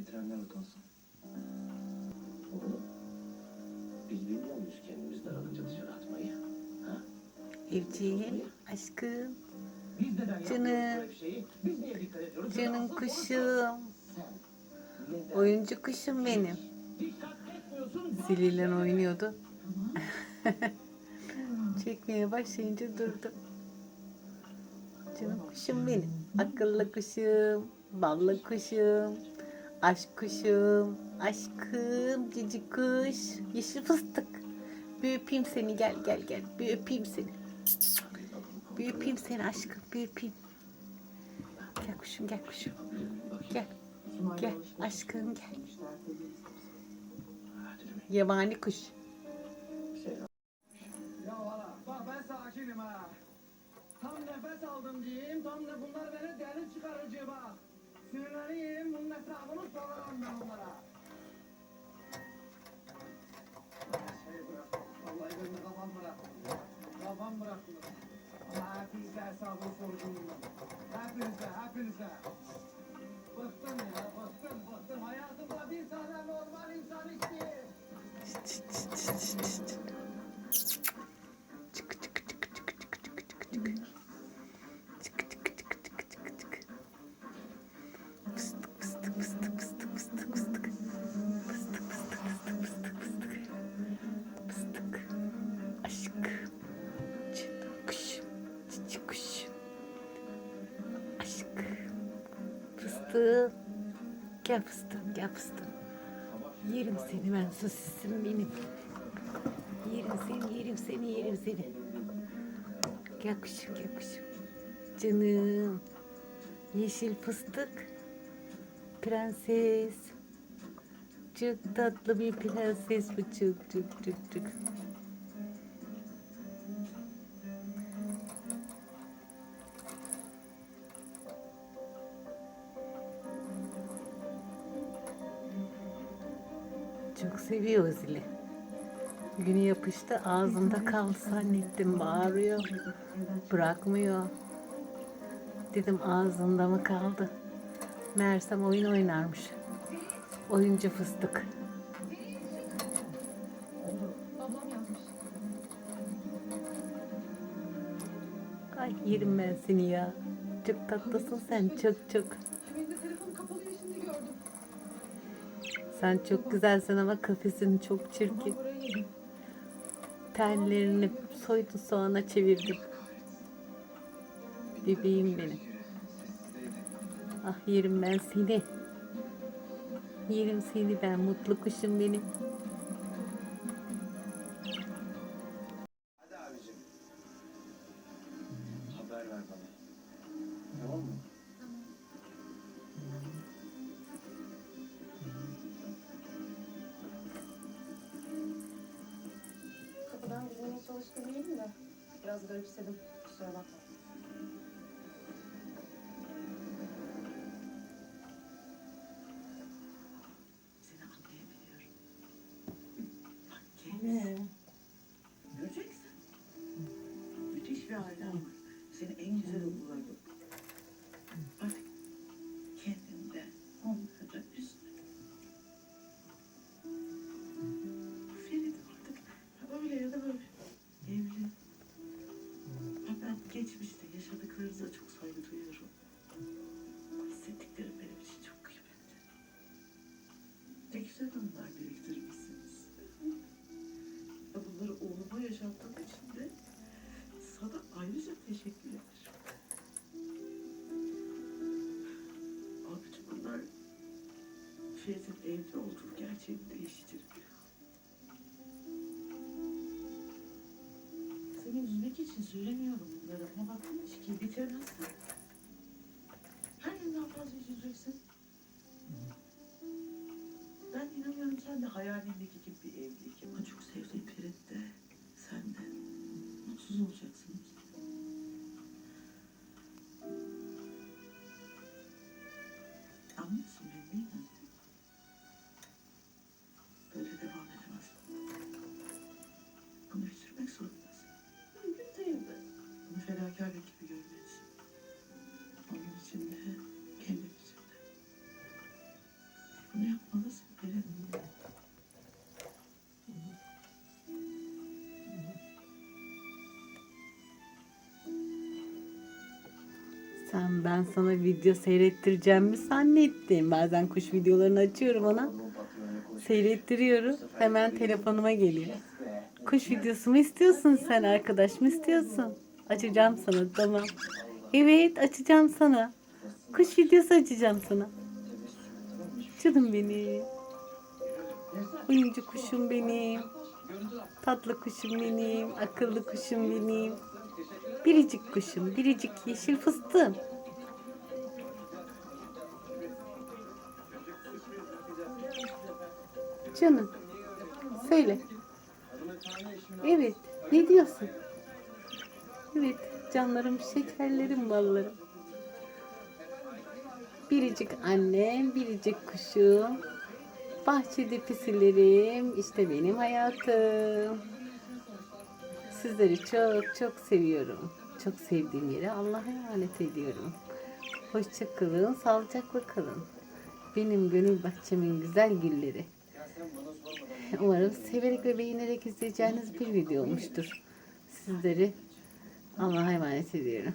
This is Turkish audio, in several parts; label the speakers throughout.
Speaker 1: getirenler utansın. Oğlum, biz bilmiyor muyuz kendimizi aralıkça dışarı atmayı? Ha?
Speaker 2: Evciğim, aşkım,
Speaker 1: Biz neden
Speaker 2: Canım.
Speaker 1: yapmıyoruz böyle bir şeyi? Biz niye dikkat ediyoruz?
Speaker 2: canım
Speaker 1: Asıl
Speaker 2: kuşum,
Speaker 1: Sen neden
Speaker 2: oyuncu kuşum benim.
Speaker 1: dikkat etmiyorsun?
Speaker 2: Ziliyle oynuyordu. Çekmeye başlayınca durdu. Canım kuşum benim. Akıllı kuşum, ballı kuşum, aşk kuşum, aşkım, cici kuş, yeşil fıstık. Bir öpeyim seni gel gel gel. Bir öpeyim seni. Bir öpeyim seni aşkım, bir öpeyim. Gel kuşum gel kuşum. Gel. Gel aşkım gel. Yabani kuş.
Speaker 3: Tam nefes aldım diyeyim, tam da bunlar beni deli çıkarıcı bak. Sinirleneyim, bunun etrafını sorarım ben onlara. Şey bırak, vallahi benim kafam bıraktı. Kafam bıraktı. Ama hepinize hesabını soracağım bundan. Hepinize, hepinize. Bıktım ya, bıktım, bıktım. Hayatımda bir tane normal insan istiyorum.
Speaker 2: Aşk. Çıt kuş. Cici kuş. Gel fıstığım gel fıstığım. Yerim seni ben sosisim benim. Yerim seni, yerim seni, yerim seni. Gel kuşum, gel kuşum. Canım. Yeşil fıstık. Prenses. Çok tatlı bir prenses bu çok çok çok çok. Çok seviyor zili. Günü yapıştı ağzında kaldı zannettim bağırıyor. Bırakmıyor. Dedim ağzında mı kaldı? Meğersem oyun oynarmış. Oyuncu fıstık. Ay yerim ben seni ya. Çok tatlısın sen çok çok. Sen çok güzelsin ama kafesin çok çirkin. Tellerini soydun soğana çevirdin. Bebeğim benim. Ah yerim ben seni. Yerim seni ben mutlu kuşum benim.
Speaker 4: Gizlemeye çalıştırmayayım da biraz garipsedim. Kusura bakma.
Speaker 5: Ferit'in evli olduğu gerçeğini değiştirmiyor. Seni üzmek için söylemiyorum bunları ama bak hiç ki bitirmezsen.
Speaker 2: Sen ben sana video seyrettireceğim mi zannettin? Bazen kuş videolarını açıyorum ona. Seyrettiriyorum. Hemen telefonuma geliyor. Kuş videosu mu istiyorsun sen arkadaş mı istiyorsun? Açacağım sana tamam. Evet açacağım sana. Kuş videosu açacağım sana. Canım benim. Oyuncu kuşum benim. Tatlı kuşum benim. Akıllı kuşum benim. Biricik kuşum. Biricik yeşil fıstığım. Canım. Söyle. Evet. Ne diyorsun? Evet. Canlarım, şekerlerim, ballarım. Biricik annem, biricik kuşum. Bahçede pisilerim. işte benim hayatım. Sizleri çok çok seviyorum. Çok sevdiğim yere Allah'a emanet ediyorum. Hoşça kalın, sağlıcakla kalın. Benim gönül bahçemin güzel gülleri. Umarım severek ve beğenerek izleyeceğiniz bir video olmuştur. Sizleri Allah'a emanet ediyorum.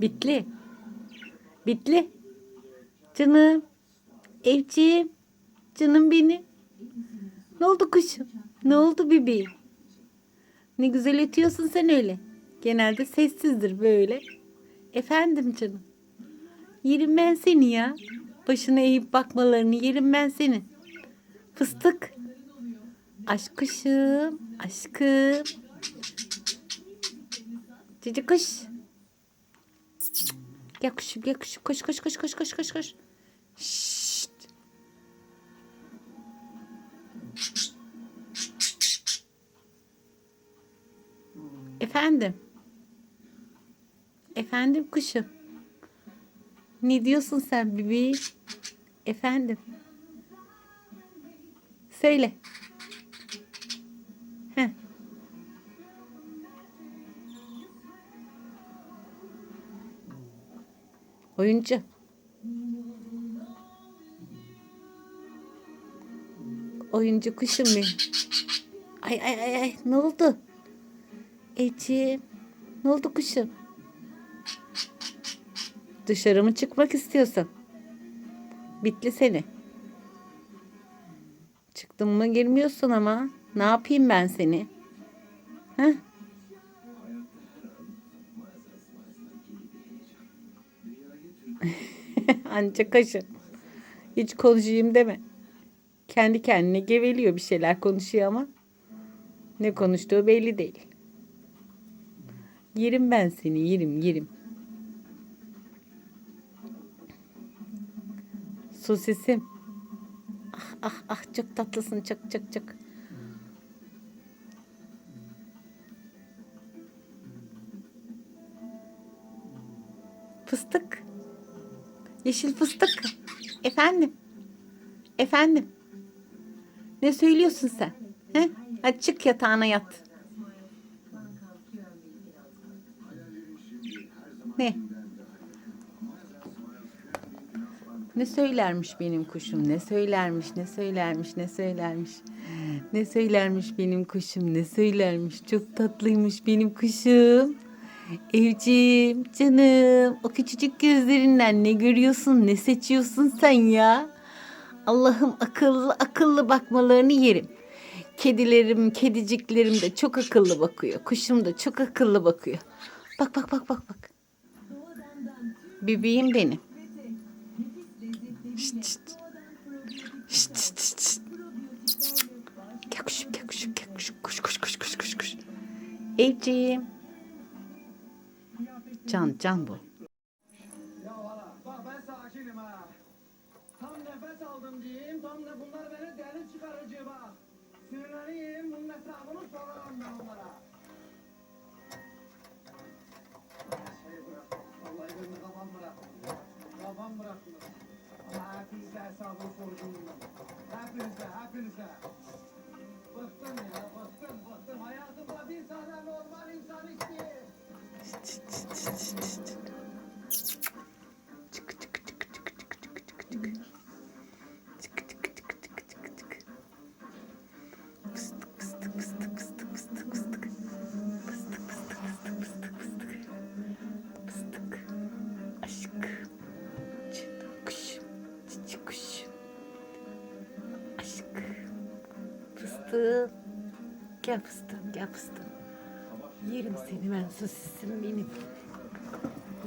Speaker 2: Bitli. Bitli. Canım. Evciğim. Canım benim. Ne oldu kuşum? Ne oldu bebeğim? Ne güzel ötüyorsun sen öyle. Genelde sessizdir böyle. Efendim canım. Yerim ben seni ya. Başına eğip bakmalarını yerim ben senin. Fıstık. Aşk kuşum. Aşkım. Cici kuş. Gel kuşum gel kuşum. Koş koş koş koş koş koş koş. Şşt. Efendim. Efendim kuşum. Ne diyorsun sen bebeğim? Efendim. Söyle. Heh. Oyuncu. Oyuncu kuşum benim. Ay ay ay ay ne oldu? Eciğim ne oldu kuşum? Dışarı mı çıkmak istiyorsun? Bitli seni. Çıktın mı girmiyorsun ama. Ne yapayım ben seni? Heh? Anca kaşın. Hiç konuşayım deme. Kendi kendine geveliyor bir şeyler konuşuyor ama ne konuştuğu belli değil. Yerim ben seni yerim yerim. Sosisim. Ah ah ah çok tatlısın çok çok çok. Fıstık. Yeşil fıstık. Efendim. Efendim. Ne söylüyorsun sen? He? Hadi çık yatağına yat. Ne? Ne söylermiş benim kuşum? Ne söylermiş? Ne söylermiş? Ne söylermiş? Ne söylermiş benim kuşum? Ne söylermiş? Çok tatlıymış benim kuşum. Evciğim, canım, o küçücük gözlerinden ne görüyorsun, ne seçiyorsun sen ya? Allah'ım akıllı akıllı bakmalarını yerim. Kedilerim, kediciklerim de çok akıllı bakıyor. Kuşum da çok akıllı bakıyor. Bak bak bak bak bak. Bebeğim benim. Şşt, şşt. Şşt, şşt, şşt. Gel kuşum gel kuşum gel kuşum. Kuş kuş kuş kuş kuş kuş. Evciğim. Can can bu.
Speaker 3: Ama hepinize soracağım bundan. Hepinize, hepinize. Bıktım ya, bıktım, bıktım. Hayatımda bir tane normal insan istiyor.
Speaker 2: Fıstığım. Gel fıstığım. Yerim seni ben sosisim benim.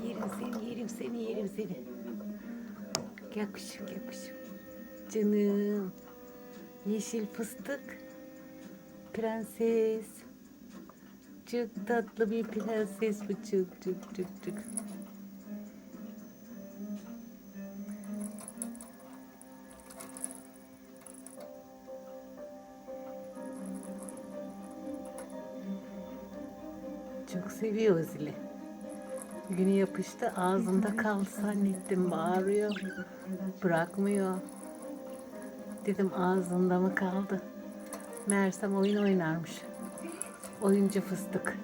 Speaker 2: Yerim seni yerim seni yerim seni. Gel kuşum. Canım. Yeşil fıstık. Prenses. Çok tatlı bir prenses bu çok çok çok çok. Çok seviyor zili. Günü yapıştı ağzında kaldı zannettim bağırıyor. Bırakmıyor. Dedim ağzında mı kaldı? Meğersem oyun oynarmış. Oyuncu fıstık.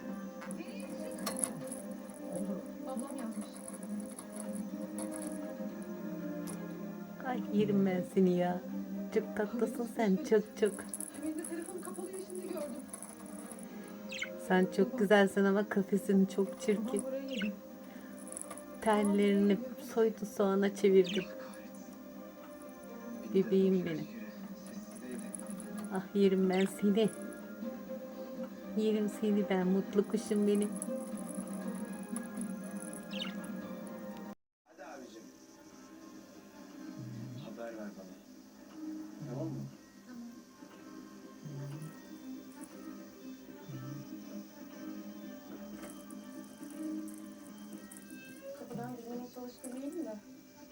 Speaker 2: Ay yerim ben seni ya. Çok tatlısın sen çok çok. Sen çok güzelsin ama kafesin çok çirkin. Tellerini soydu soğana çevirdim. Bebeğim benim. Ah yerim ben seni. Yerim seni ben mutlu kuşum benim.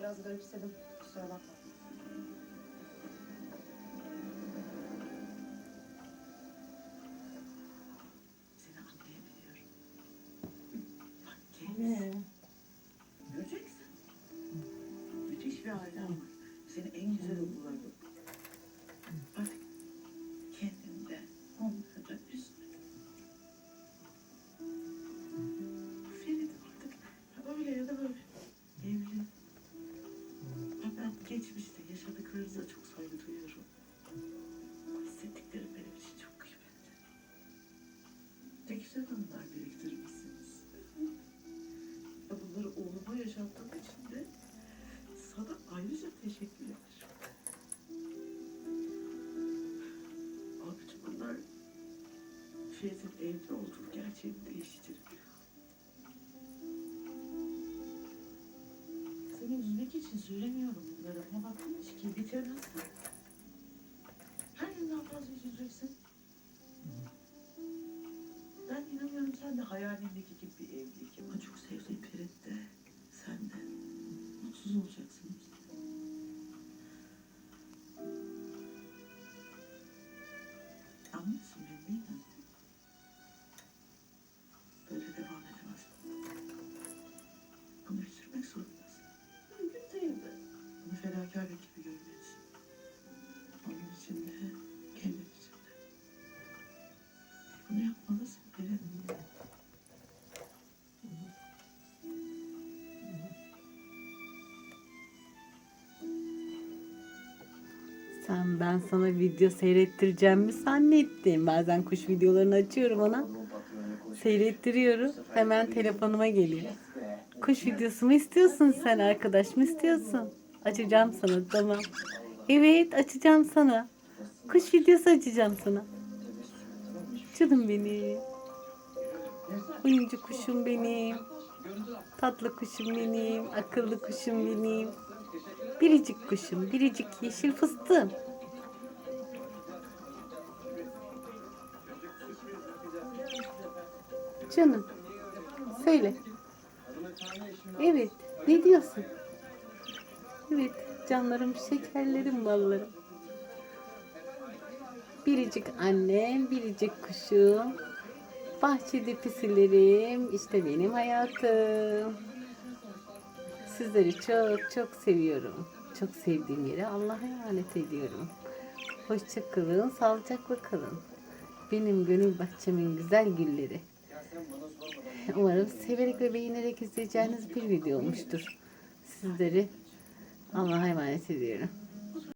Speaker 4: Biraz garipsedim. Kusura bakma.
Speaker 5: Ferit'in evli olduğu gerçeğini değiştirmiyor. Seni üzmek için söylemiyorum bunları. Ama bak ilişkiyi bitirmezsen her Bunu bitirmek zorundasın. Mümkün değil mi? Bunu fedakarlık gibi görmelisin. Onun için de kendin için de. Bunu yapmalısın Pelin.
Speaker 2: Sen ben sana video seyrettireceğim mi zannettin? Bazen kuş videolarını açıyorum ona. Seyrettiriyorum. Hemen telefonuma geliyor. Kuş videosu mu istiyorsun sen? Arkadaş mı istiyorsun? Açacağım sana tamam. Evet açacağım sana. Kuş videosu açacağım sana. Canım benim. Oyuncu kuşum benim. Tatlı kuşum benim. Akıllı kuşum benim. Biricik kuşum. Biricik yeşil fıstığım. Canım. Söyle. Evet. Ne diyorsun? Evet. Canlarım, şekerlerim, ballarım. Biricik annem, biricik kuşum. Bahçede pisilerim. işte benim hayatım. Sizleri çok çok seviyorum. Çok sevdiğim yere Allah'a emanet ediyorum. Hoşça kalın, sağlıcakla kalın. Benim gönül bahçemin güzel gülleri. Umarım severek ve beğenerek izleyeceğiniz bir video olmuştur. Sizleri Allah'a emanet ediyorum.